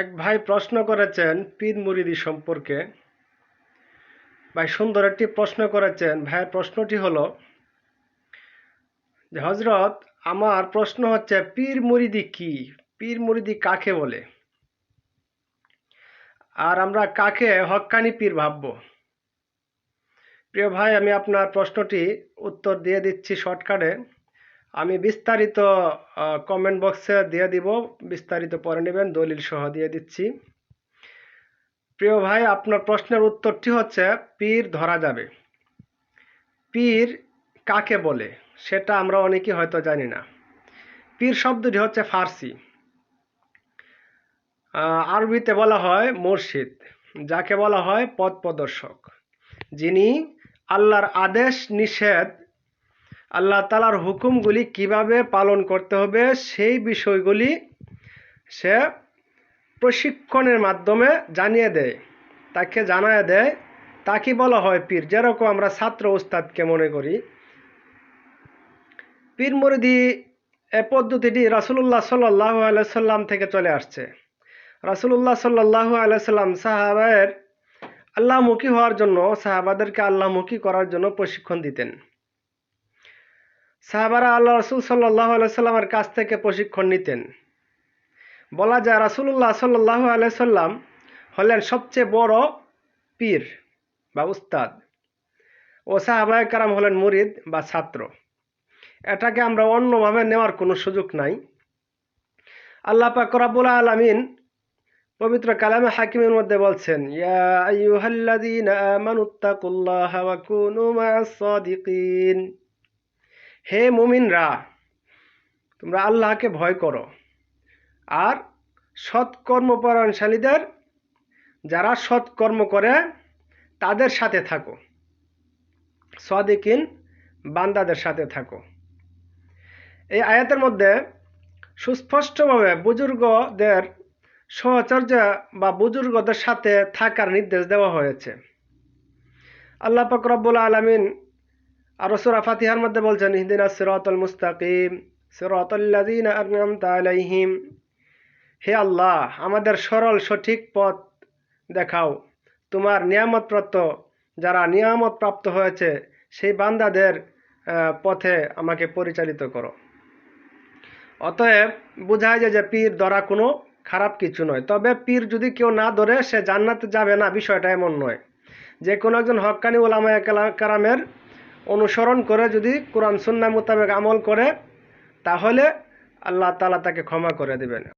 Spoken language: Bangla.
এক ভাই প্রশ্ন করেছেন, পীর মুরিদি সম্পর্কে। ভাই, সুন্দর একটি প্রশ্ন করেছেন। ভাইয়ের প্রশ্নটি হলো, যে হজরত আমার প্রশ্ন হচ্ছে, পীর মুরিদি কি? পীর মুরিদি কাকে বলে? আর আমরা কাকে হক্কানি পীর ভাবব? প্রিয় ভাই, আমি আপনার প্রশ্নটি উত্তর দিয়ে দিচ্ছি শর্টকাটে। আমি বিস্তারিত কমেন্ট বক্সে দিয়ে দিব। বিস্তারিত পরে নেবেন, দলিল সহ দিয়ে দিচ্ছি। প্রিয় ভাই, আপনার প্রশ্নের উত্তরটি হচ্ছে, পীর ধরা যাবে। পীর কাকে বলে? সেটা আমরা অনেকেই হয়তো জানি না। পীর শব্দটি হচ্ছে ফার্সি। আরবিতে বলা হয় মুর্শিদ, যাকে বলা হয় পথ প্রদর্শক যিনি আল্লাহর আদেশ, নিষেধ আল্লাহ তালার হুকুমগুলি কীভাবে পালন করতে হবে সেই বিষয়গুলি সে প্রশিক্ষণের মাধ্যমে জানিয়ে দেয়, তাকে জানায় দেয়। তাকে বলা হয় পীর? যেরকম আমরা ছাত্র উস্তাদকে মনে করি, পীর মরিদি এ পদ্ধতিটি রাসুল্লাহ সাল্লাহ আলাইসাল্লাম থেকে চলে আসছে। রাসুল্লাহ সাল্লাহ আলাইসাল্লাম সাহাবায়ের আল্লাহমুখী হওয়ার জন্য, সাহাবাদেরকে আল্লাহমুখী করার জন্য প্রশিক্ষণ দিতেন। সাহাবারা আল্লাহ রসুল সাল্লাহ আলাইসাল্লামের কাছ থেকে প্রশিক্ষণ নিতেন। বলা যায় রাসুল্লাহ সাল্লাহ আলাইসাল্লাম হলেন সবচেয়ে বড় পীর বা উস্তাদ ও সাহাবায় কারাম হলেন মুরিদ বা ছাত্র। এটাকে আমরা অন্যভাবে নেওয়ার কোনো সুযোগ নাই। আল্লাহ পাক রাব্বুল আলামিন পবিত্র কালামে হাকিমের মধ্যে বলছেন, ইয়া আইয়ুহাল্লাযীনা আমানুত্তাকুল্লাহা ওয়া কুনু মা'আস সাদিকিন হে মুমিনরা, তোমরা আল্লাহকে ভয় করো। আর সৎকর্মপরায়ণশালীদের, যারা সৎকর্ম করে, তাদের সাথে থাকো। সদিকিন বান্দাদের সাথে থাকো। এই আয়াতের মধ্যে সুস্পষ্টভাবে বুজুর্গদের সহচর্যা বা বুজুর্গদের সাথে থাকার নির্দেশ দেওয়া হয়েছে। আল্লাহ পাক আলমিন আর সুরা ফাতিহার মধ্যে বলছেন হিদিনা সিরাতুল মুস্তাকিম সিরাতুল্লাযীনা আনআমতা আলাইহিম। হে আল্লাহ, আমাদের সরল সঠিক পথ দেখাও। তোমার নিয়ামতপ্রাপ্ত, যারা নিয়ামত প্রাপ্ত হয়েছে, সেই বান্দাদের পথে আমাকে পরিচালিত করো। অতএব বোঝায় যে পীর ধরা কোনো খারাপ কিছু নয়। তবে পীর যদি কেউ না ধরে, সে জান্নাতে যাবে না, বিষয়টা এমন নয়। যে কোনো একজন হক্কানি ওলামায় কারামের অনুসরণ করে যদি কোরআন সুন্না মোতাবেক আমল করে, তাহলে আল্লাহ তালা তাকে ক্ষমা করে দেবেন।